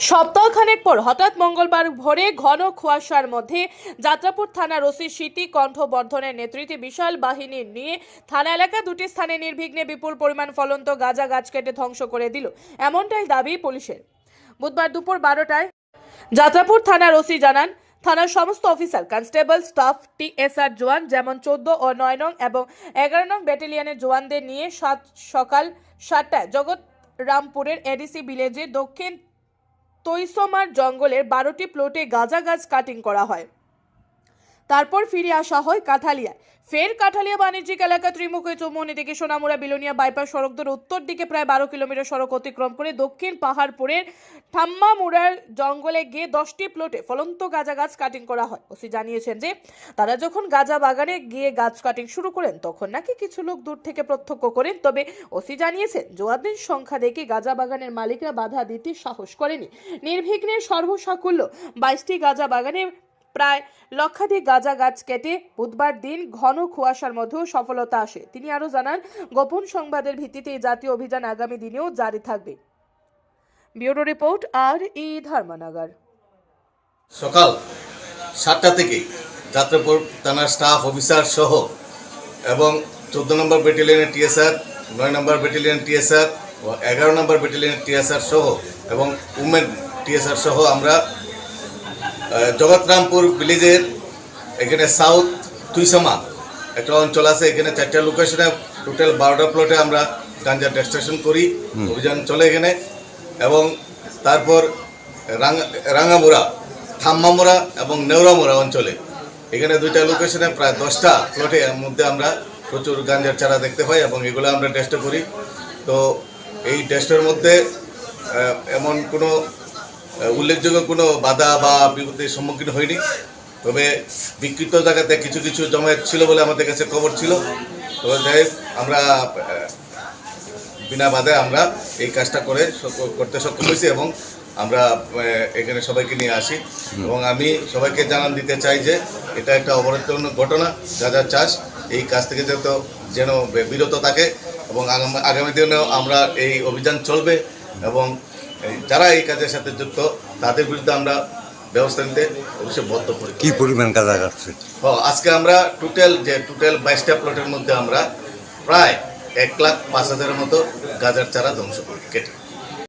সপ্তাহখানেক পর হঠাৎ মঙ্গলবার ভোরে ঘন কুয়াশার মধ্যে যাত্রাপুর থানার ওসি স্মৃতি কণ্ঠবর্ধনের নেতৃত্বে বিশাল বাহিনী নিয়ে থানা এলাকা দুটি স্থানে নির্বিঘ্নে বিপুল পরিমাণ ফলন্ত গাঁজা গাছ কেটে ধ্বংস করে দিল। এমনটাই দাবি পুলিশের। বুধবার দুপুর বারোটায় যাত্রাপুর থানার ওসি জানান, থানার সমস্ত অফিসার, কনস্টেবল, স্টাফ, টিএসআর জওয়ান যেমন চোদ্দ ও নয় নং এবং এগারো নং ব্যাটালিয়নের জওয়ানদের নিয়ে সাত সকাল সাতটায় জগৎ রামপুরের এডিসি ভিলেজে দক্ষিণ তৈসমার জঙ্গলের বারোটি প্লটে গাঁজা গাছ কাটিং করা হয়। তারপর ফিরে আসা হয় কাঠালিয়ায়। ফের কাঠালিয়া বাণিজ্যিক এলাকা ত্রিমুখী চৌমনি থেকে সোনামুড়া বিলোনিয়া বাইপাস সড়ক ধরে উত্তর দিকে প্রায় বারো কিলোমিটার সড়ক অতিক্রম করে দক্ষিণ পাহাড়পুরের ঠাম্মামুড়ার জঙ্গলে গিয়ে দশটি প্লটে ফলন্ত গাঁজা গাছ কাটিং করা হয়। ওসি জানিয়েছেন যে, তারা যখন গাঁজা বাগানে গিয়ে গাছ কাটিং শুরু করেন, তখন নাকি কিছু লোক দূর থেকে প্রত্যক্ষ করেন। তবে ওসি জানিয়েছেন জোয়াদের সংখ্যা দেখে গাঁজা বাগানের মালিকরা বাধা দিতে সাহস করেনি। নির্বিঘ্নে সর্বসাকুল্য বাইশটি গাঁজা বাগানে প্রায় লক্ষাধিক গাঁজা গাছ কেটে বুধবার দিন ঘন কুয়াশার মধ্যেও সফলতা আসে। তিনি আরও জানান, গোপন সংবাদের ভিত্তিতে এই জাতীয় অভিযান আগামী দিনেও জারি থাকবে। ব্যুরো রিপোর্ট আর ই ধর্মনগর। সকাল সাতটা থেকে যাত্রাপুর থানার স্টাফ, অফিসার সহ এবং চোদ্দ নম্বর ব্যাটালিয়নের টিএসআর, নয় নম্বর ব্যাটালিয়ন টিএসআর এগারো নম্বর ব্যাটালিয়নের টিএসআর সহ এবং উমেন টিএসআর সহ আমরা জগৎরামপুর ভিলেজের এখানে সাউথ তুইসামা একটা অঞ্চল আছে এখানে চারটা লোকেশনে টোটাল বারোটা প্লটে আমরা গাঞ্জা ডেস্ট্রেশন করি অভিযান চলে এখানে। এবং তারপর রাঙ্গা রাঙ্গামুড়া থাম্মামুড়া এবং নেওরামুড়া অঞ্চলে। এখানে দুইটা লোকেশনে প্রায় দশটা প্লটের মধ্যে আমরা প্রচুর গাঞ্জার চারা দেখতে পাই এবং এগুলো আমরা টেস্ট করি। তো এই টেস্টের মধ্যে এমন কোনো উল্লেখযোগ্য কোনো বাধা বা বিপত্তির সম্মুখীন হয়নি। তবে বিকৃত জায়গাতে কিছু কিছু জমায়েত ছিল বলে আমাদের কাছে খবর ছিল। তবে যাই আমরা বিনা বাধায় আমরা এই কাজটা করে করতে সক্ষম হয়েছি এবং আমরা এখানে সবাইকে নিয়ে আসি। এবং আমি সবাইকে জানান দিতে চাই যে এটা একটা অবরোধপূর্ণ ঘটনা যা যা চাষ এই কাজ থেকে যত যেন বিরত থাকে এবং আগামী- দিনেও আমরা এই অভিযান চলবে এবং যারা এই কাজের সাথে যুক্ত তাদের বিরুদ্ধে আমরা ব্যবস্থা নিতে অবশ্যই বদ্ধ করি কি পরিমাণ গাঁজা কাটছে ও আজকে আমরা টোটাল যে টোটাল বাইশটা প্লটের মধ্যে আমরা প্রায় এক লাখ পাঁচ হাজারের মতো গাজার চারা ধ্বংস করি কেটে।